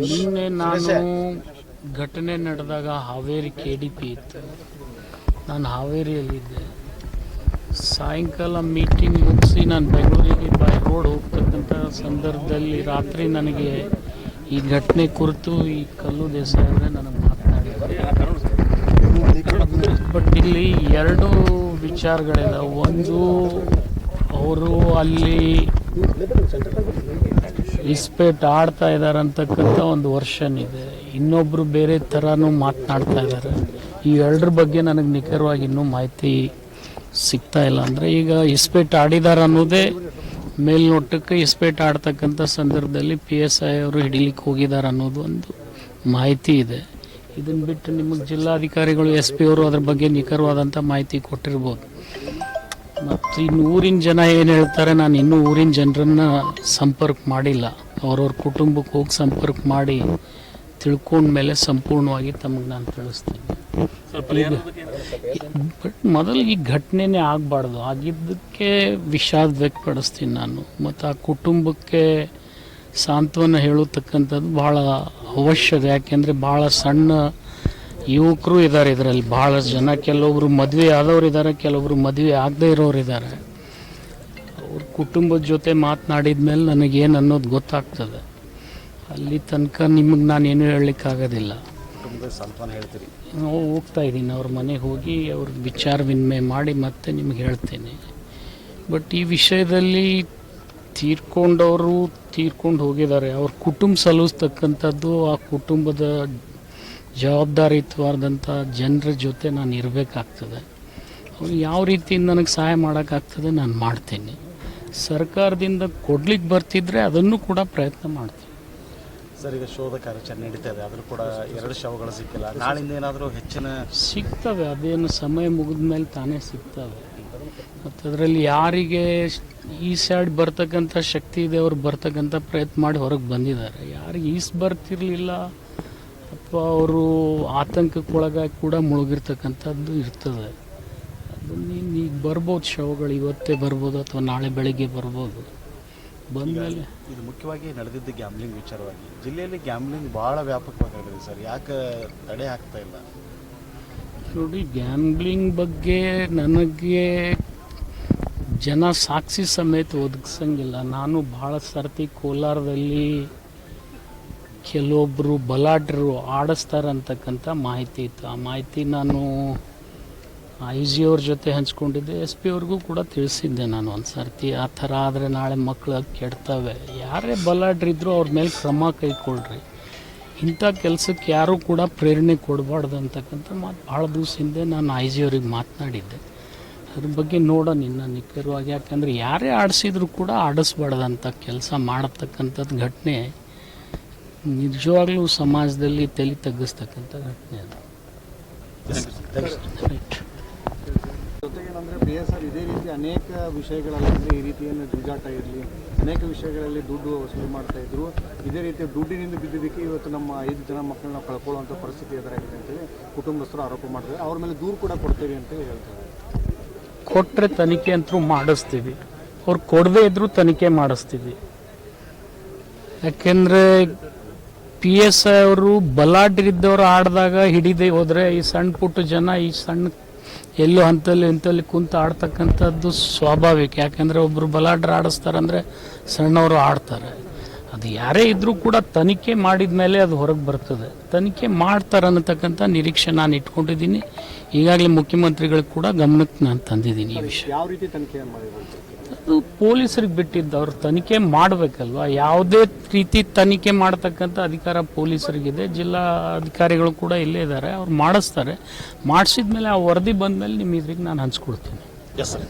ನಿನ್ನೆ ನಾನು ಘಟನೆ ನಡೆದಾಗ ಹಾವೇರಿ ಕೆ ಡಿ ಪಿ ಇತ್ತು. ನಾನು ಹಾವೇರಿಯಲ್ಲಿದ್ದೆ. ಸಾಯಂಕಾಲ ಮೀಟಿಂಗ್ ಮುಗಿಸಿ ನಾನು ಬೆಂಗಳೂರಿಗೆ ಬೈ ರೋಡ್ ಹೋಗ್ತಕ್ಕಂಥ ಸಂದರ್ಭದಲ್ಲಿ ರಾತ್ರಿ ನನಗೆ ಈ ಘಟನೆ ಕುರಿತು ಈ ಕಲ್ಲು ದೇಸಾಯಿ ಅವರೇ ನನಗೆ ಮಾತನಾಡಿದ್ದಾರೆ ಬಟ್ ಇಲ್ಲಿ ಎರಡು ವಿಚಾರಗಳಿದಾವೆ. ಒಂದು, ಅವರು ಅಲ್ಲಿ ಇಸ್ಪೇಟ್ ಆಡ್ತಾ ಇದ್ದಾರೆ ಅಂತಕ್ಕಂಥ ಒಂದು ವರ್ಷನ್ ಇದೆ. ಇನ್ನೊಬ್ರು ಬೇರೆ ಥರನೂ ಮಾತನಾಡ್ತಾ ಇದ್ದಾರೆ ಈ ಎರಡ್ರ ಬಗ್ಗೆ ನನಗೆ ನಿಖರವಾಗಿ ಇನ್ನೂ ಮಾಹಿತಿ ಸಿಗ್ತಾ ಇಲ್ಲ ಅಂದರೆ ಈಗ ಇಸ್ಪೇಟ್ ಆಡಿದ್ದಾರೆ ಅನ್ನೋದೇ ಮೇಲ್ನೋಟಕ್ಕೆ ಇಸ್ಪೇಟ್ ಆಡ್ತಕ್ಕಂಥ ಸಂದರ್ಭದಲ್ಲಿ ಪಿ ಎಸ್ ಐ ಅವರು ಹಿಡಿಲಿಕ್ಕೆ ಹೋಗಿದ್ದಾರೆ ಅನ್ನೋದು ಒಂದು ಮಾಹಿತಿ ಇದೆ. ಇದನ್ನು ಬಿಟ್ಟು ನಿಮಗೆ ಜಿಲ್ಲಾಧಿಕಾರಿಗಳು ಎಸ್ ಪಿ ಅವರು ಅದ್ರ ಬಗ್ಗೆ ನಿಖರವಾದಂಥ ಮಾಹಿತಿ ಕೊಟ್ಟಿರ್ಬೋದು. ಮತ್ತು ಇನ್ನು ಊರಿನ ಜನ ಏನು ಹೇಳ್ತಾರೆ ನಾನು ಇನ್ನೂ ಊರಿನ ಜನರನ್ನ ಸಂಪರ್ಕ ಮಾಡಿಲ್ಲ. ಅವ್ರವ್ರ ಕುಟುಂಬಕ್ಕೆ ಹೋಗಿ ಸಂಪರ್ಕ ಮಾಡಿ ತಿಳ್ಕೊಂಡ್ಮೇಲೆ ಸಂಪೂರ್ಣವಾಗಿ ತಮಗೆ ನಾನು ತಿಳಿಸ್ತೀನಿ. ಬಟ್ ಮೊದಲು ಈ ಘಟನೆನೇ ಆಗಬಾರ್ದು. ಆಗಿದ್ದಕ್ಕೆ ವಿಷಾದ ವ್ಯಕ್ತಪಡಿಸ್ತೀನಿ ನಾನು. ಮತ್ತು ಆ ಕುಟುಂಬಕ್ಕೆ ಸಾಂತ್ವನ ಹೇಳತಕ್ಕಂಥದ್ದು ಭಾಳ ಅವಶ್ಯಕ. ಯಾಕೆಂದರೆ ಭಾಳ ಸಣ್ಣ ಯುವಕರು ಇದ್ದಾರೆ ಇದರಲ್ಲಿ. ಭಾಳಷ್ಟು ಜನ. ಕೆಲವೊಬ್ರು ಮದುವೆ ಆದವ್ರು ಇದ್ದಾರೆ ಕೆಲವೊಬ್ರು ಮದುವೆ ಆಗದೆ ಇರೋರು ಇದ್ದಾರೆ. ಅವ್ರ ಕುಟುಂಬದ ಜೊತೆ ಮಾತನಾಡಿದ ಮೇಲೆ ನನಗೇನು ಅನ್ನೋದು ಗೊತ್ತಾಗ್ತದೆ. ಅಲ್ಲಿ ತನಕ ನಿಮಗೆ ನಾನೇನು ಹೇಳಲಿಕ್ಕಾಗೋದಿಲ್ಲ. ನಾವು ಹೋಗ್ತಾ ಇದ್ದೀನಿ. ಅವ್ರ ಮನೆಗೆ ಹೋಗಿ ಅವ್ರ ವಿಚಾರ ವಿನಿಮಯ ಮಾಡಿ ಮತ್ತೆ ನಿಮ್ಗೆ ಹೇಳ್ತೇನೆ. ಬಟ್ ಈ ವಿಷಯದಲ್ಲಿ ತೀರ್ಕೊಂಡವರು ತೀರ್ಕೊಂಡು ಹೋಗಿದ್ದಾರೆ. ಅವ್ರ ಕುಟುಂಬ ಸಲ್ಲಿಸ್ತಕ್ಕಂಥದ್ದು ಆ ಕುಟುಂಬದ ಜವಾಬ್ದಾರಿಯುತವಾದಂಥ ಜನರ ಜೊತೆ ನಾನು ಇರಬೇಕಾಗ್ತದೆ. ಅವ್ರು ಯಾವ ರೀತಿ ನನಗೆ ಸಹಾಯ ಮಾಡೋಕ್ಕಾಗ್ತದೆ ನಾನು ಮಾಡ್ತೀನಿ. ಸರ್ಕಾರದಿಂದ ಕೊಡ್ಲಿಕ್ಕೆ ಬರ್ತಿದ್ರೆ ಅದನ್ನು ಕೂಡ ಪ್ರಯತ್ನ ಮಾಡ್ತೀನಿ. ಸರ್ ಈಗ ಶೋಧ ಕಾರ್ಯಾಚರಣೆ ನಡೀತಾ ಇದೆ. ಆದರೂ ಕೂಡ ಎರಡು ಶವಗಳು ಸಿಕ್ಕಿಲ್ಲ. ನಾಳಿಂದ ಏನಾದರೂ ಹೆಚ್ಚಿನ ಸಿಗ್ತವೆ. ಅದೇನು ಸಮಯ ಮುಗಿದ ಮೇಲೆ ತಾನೇ ಸಿಗ್ತವೆ. ಮತ್ತು ಅದರಲ್ಲಿ ಯಾರಿಗೆ ಈ ಸೈಡ್ ಬರ್ತಕ್ಕಂಥ ಶಕ್ತಿ ಇದೆ ಅವ್ರು ಬರ್ತಕ್ಕಂಥ ಪ್ರಯತ್ನ ಮಾಡಿ ಹೊರಗೆ ಬಂದಿದ್ದಾರೆ. ಯಾರಿಗೆ ಈಸ್ ಬರ್ತಿರ್ಲಿಲ್ಲ ಅಥವಾ ಅವರು ಆತಂಕಕ್ಕೊಳಗಾಗಿ ಕೂಡ ಮುಳುಗಿರ್ತಕ್ಕಂಥದ್ದು ಇರ್ತದೆ. ಅದು ನೀನು ಈಗ ಬರ್ಬೋದು ಶವಗಳು ಇವತ್ತೇ ಬರ್ಬೋದು ಅಥವಾ ನಾಳೆ ಬೆಳಿಗ್ಗೆ ಬರ್ಬೋದು. ಬಂದಮೇಲೆ ಇದು ಮುಖ್ಯವಾಗಿ ನಡೆದಿದ್ದು ಗ್ಯಾಮ್ಲಿಂಗ್ ವಿಚಾರವಾಗಿ ಜಿಲ್ಲೆಯಲ್ಲಿ ಗ್ಯಾಮ್ಲಿಂಗ್ ಭಾಳ ವ್ಯಾಪಕವಾಗಿ ನಡೆದಿದೆ ಸರ್. ಯಾಕೆ ತಡೆ ಆಗ್ತಾ ಇಲ್ಲ? ನೋಡಿ ಗ್ಯಾಮ್ಲಿಂಗ್ ಬಗ್ಗೆ ನನಗೆ ಜನ ಸಾಕ್ಷಿ ಸಮೇತ ಒದಗಿಸಂಗಿಲ್ಲ. ನಾನು ಭಾಳ ಸರ್ತಿ ಕೋಲಾರದಲ್ಲಿ ಕೆಲವೊಬ್ಬರು ಬಲಾಢ್ಯರು ಆಡಿಸ್ತಾರೆ ಅಂತಕ್ಕಂಥ ಮಾಹಿತಿ ಇತ್ತು. ಆ ಮಾಹಿತಿ ನಾನು ಐ ಜಿ ಅವ್ರ ಜೊತೆ ಹಂಚ್ಕೊಂಡಿದ್ದೆ. ಎಸ್ ಪಿ ಅವ್ರಿಗೂ ಕೂಡ ತಿಳಿಸಿದ್ದೆ ನಾನು ಒಂದು ಸರ್ತಿ. ಆ ಥರ ಆದರೆ ನಾಳೆ ಮಕ್ಕಳು ಕೆಡ್ತವೆ. ಯಾರೇ ಬಲಾಢ್ರಿದ್ರು ಅವ್ರ ಮೇಲೆ ಕ್ರಮ ಕೈಗೊಳ್ರಿ ಇಂಥ ಕೆಲಸಕ್ಕೆ ಯಾರೂ ಕೂಡ ಪ್ರೇರಣೆ ಕೊಡಬಾರ್ದು ಅಂತಕ್ಕಂಥ ಮಾತು ಭಾಳ ದಿವಸ ಹಿಂದೆ ನಾನು ಐ ಜಿ ಅವ್ರಿಗೆ ಮಾತನಾಡಿದ್ದೆ. ಅದ್ರ ಬಗ್ಗೆ ನೋಡೋಣ ಇನ್ನು ನಿಖರವಾಗಿ. ಯಾಕಂದರೆ ಯಾರೇ ಆಡಿಸಿದ್ರು ಕೂಡ ಆಡಿಸ್ಬಾರ್ದಂಥ ಕೆಲಸ ಮಾಡತಕ್ಕಂಥದ್ದು ಘಟನೆ ನಿಜವಾಗ್ಲೂ ಸಮಾಜದಲ್ಲಿ ತಲೆ ತಗ್ಗಿಸ್ತಕ್ಕಂಥ ಘಟನೆ ಅದು ಜೊತೆಗೇನಂದ್ರೆ ಬಿ ಎಸ್ ಆರ್ ಇದೇ ರೀತಿ ಅನೇಕ ವಿಷಯಗಳಲ್ಲಿ ಅಂದ್ರೆ ಈ ರೀತಿಯನ್ನು ಜೂಜಾಟ ಇರಲಿ. ಅನೇಕ ವಿಷಯಗಳಲ್ಲಿ ದುಡ್ಡು ವಸೂಲಿ ಮಾಡ್ತಾ ಇದ್ರು. ಇದೇ ರೀತಿ ದುಡ್ಡಿನಿಂದ ಬಿದ್ದಿದ್ದಕ್ಕೆ ಇವತ್ತು ನಮ್ಮ ಐದು ಜನ ಮಕ್ಕಳನ್ನ ಕಳ್ಕೊಳ್ಳುವಂಥ ಪರಿಸ್ಥಿತಿ ಎದುರಾಗಿದೆ ಅಂತೇಳಿ ಕುಟುಂಬಸ್ಥರು ಆರೋಪ ಮಾಡ್ತಾರೆ ಅವ್ರ ಮೇಲೆ ದೂರು ಕೂಡ ಕೊಡ್ತೇವೆ ಅಂತ ಹೇಳ್ತಾರೆ. ಕೊಟ್ಟರೆ ತನಿಖೆ ಅಂತೂ ಮಾಡಿಸ್ತೀವಿ. ಅವ್ರು ಕೊಡದೇ ಇದ್ರೂ ತನಿಖೆ ಮಾಡಿಸ್ತೀವಿ. ಯಾಕೆಂದರೆ ಪಿ ಎಸ್ ಐ ಅವರು ಬಲಾಢ್ಯರಿದ್ದವರು ಆಡಿದಾಗ ಹಿಡಿದೇ ಹೋದರೆ ಈ ಸಣ್ಣ ಪುಟ್ಟ ಜನ ಈ ಸಣ್ಣ ಎಲ್ಲೋ ಹಂತಲ್ಲಿ ಇಂಥಲ್ಲಿ ಕುಂತು ಆಡ್ತಕ್ಕಂಥದ್ದು ಸ್ವಾಭಾವಿಕ. ಯಾಕೆಂದರೆ ಒಬ್ಬರು ಬಲಾಢ್ಯರು ಆಡಿಸ್ತಾರಂದರೆ ಸಣ್ಣವರು ಆಡ್ತಾರೆ. ಅದು ಯಾರೇ ಇದ್ದರೂ ಕೂಡ ತನಿಖೆ ಮಾಡಿದ ಮೇಲೆ ಅದು ಹೊರಗೆ ಬರ್ತದೆ. ತನಿಖೆ ಮಾಡ್ತಾರೆ ಅನ್ನತಕ್ಕಂಥ ನಿರೀಕ್ಷೆ ನಾನು ಇಟ್ಕೊಂಡಿದ್ದೀನಿ. ಈಗಾಗಲೇ ಮುಖ್ಯಮಂತ್ರಿಗಳಿಗೆ ಕೂಡ ಗಮನಕ್ಕೆ ನಾನು ತಂದಿದ್ದೀನಿ ಈ ವಿಷಯ. ಯಾವ ರೀತಿ ತನಿಖೆ ಪೊಲೀಸರಿಗೆ ಬಿಟ್ಟಿದ್ದು ಅವ್ರು ತನಿಖೆ ಮಾಡಬೇಕಲ್ವಾ? ಯಾವುದೇ ರೀತಿ ತನಿಖೆ ಮಾಡ್ತಕ್ಕಂಥ ಅಧಿಕಾರ ಪೊಲೀಸರಿಗಿದೆ. ಜಿಲ್ಲಾ ಅಧಿಕಾರಿಗಳು ಕೂಡ ಇಲ್ಲೇ ಇದ್ದಾರೆ. ಅವ್ರು ಮಾಡಿಸ್ತಾರೆ. ಮಾಡಿಸಿದ ಮೇಲೆ ಆ ವರದಿ ಬಂದ ಮೇಲೆ ನಿಮ್ಮ ಇದ್ರಿಗೆ ನಾನು ಹಂಚ್ಕೊಡ್ತೀನಿ. Yes sir